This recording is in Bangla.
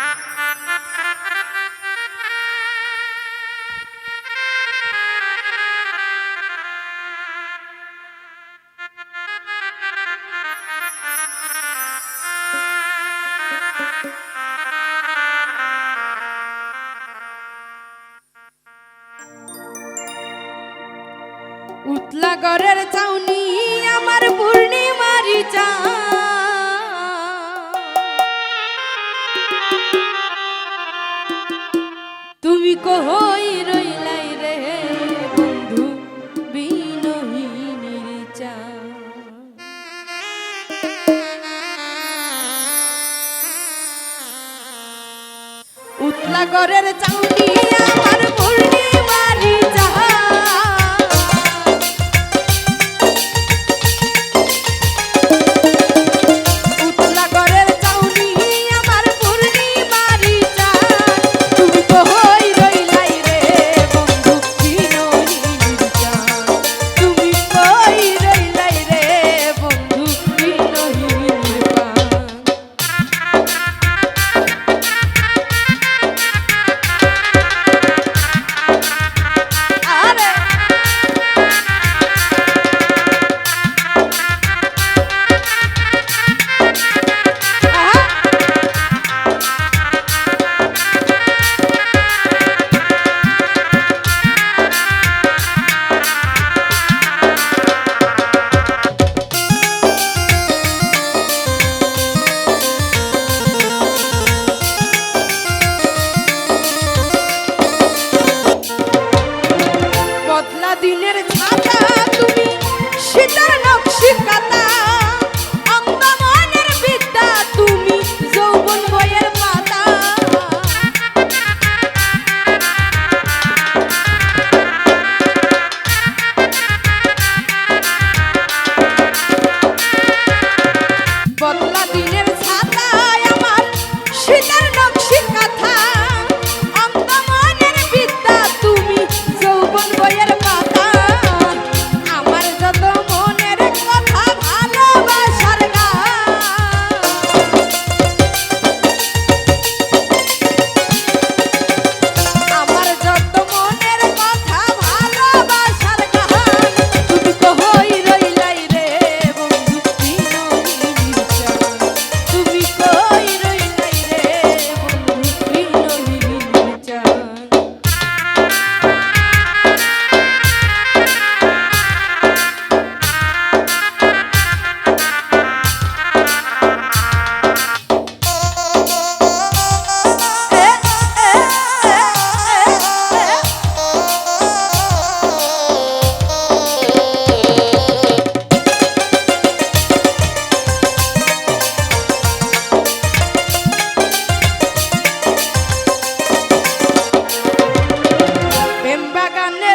উতলা গড়ের চাউনি আমার পূর্ণিমারি চা হই রইলাই রে বন্ধু বিনহিনীর চা উতলা গরের চাউলিয়া I'm it.